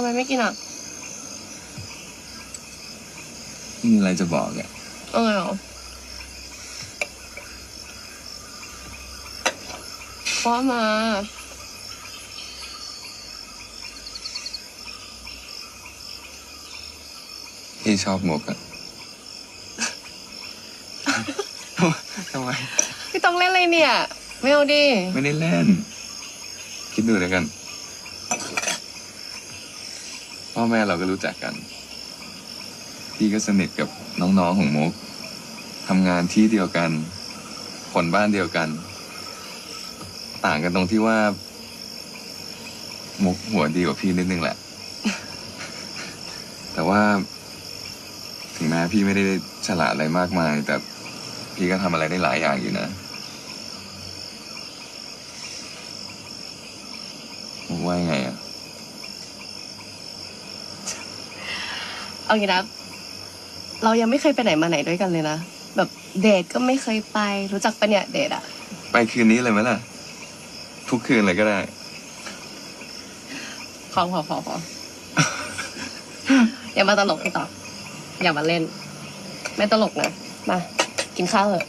ำไมไม่กินอะมีอะไรจะบอกอะเออเหรอว่ามาพี่ชอบมุกอะ ทำไม พี่ต้องเล่นอะไรเนี่ย ไม่เอาดิ ไม่ได้เล่น คิดดูแล้วกัน พ่อแม่เราก็รู้จักกัน พี่ก็สนิทกับน้องๆของมุกทำงานที่เดียวกันคนบ้านเดียวกัน ต่างกันตรงที่ว่า มุกหัวดีกว่าพี่นิดนึงแหละ แต่ว่า ถึงแม้พี่ไม่ได้ฉลาดอะไรมากมาย แต่พี่ก็ทำอะไรได้หลายอย่างอยู่นะมุกว่ายังไงอะ เอางี้นะเรายังไม่เคยไปไหนมาไหนด้วยกันเลยนะ แบบเดทก็ไม่เคยไป รู้จักปะเนี่ยเดทอะไปคืนนี้เลยไหมล่ะ ทุกคืนเลยก็ได้ พอพอพอพอ อย่ามาตลกพี่ต่ออย่ามาเล่น ไม่ตลกนะ มา กินข้าวเถอะ